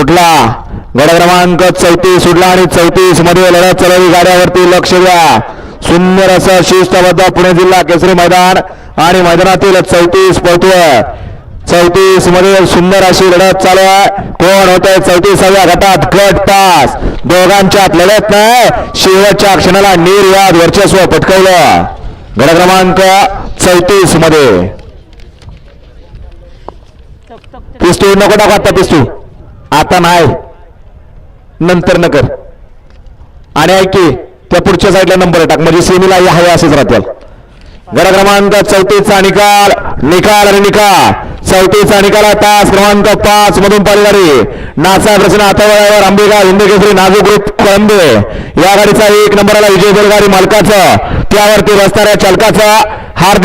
सुटला. गड क्रमांक चौतीस सुटला आणि चौतीसमध्ये लढत चालवली गाड्यावरती लक्ष द्या. सुंदर असं शिस्तबद्ध पुणे जिल्हा केसरी मैदान आणि मैदानातील चौतीस पळतोय. चौतीसमध्ये सुंदर अशी लढत चालू आहे. कोण होतंय चौतीसाव्या गटात? गट पास. दोघांच्यात लढत नाही. शेवटच्या क्षणाला निर्याद वर्चस्व पटकवलं. गड क्रमांक चौतीसमध्ये. पिस्तू नको टाकू आता पिस्तू आता नाही. नंतर न कर. आणि ऐकी त्या पुढच्या साईडला नंबर टाक. म्हणजे सेमीला हव्या असेच राहतील गड क्रमांक चौतीसचा निकाल. निकाल आणि निकाल. चौतीसचा निकाल तास क्रमांक पाच मधून पालिगाडी नासा प्रश्न हातावळ्यावर आंबेगाव हिंदी केसरी नाजूक ग्रुप कळंबे. या गाडीचा एक नंबरला विजय बैलगाडी मालकाचा. त्यावरती रस्ताऱ्या चालकाचा हार्दिक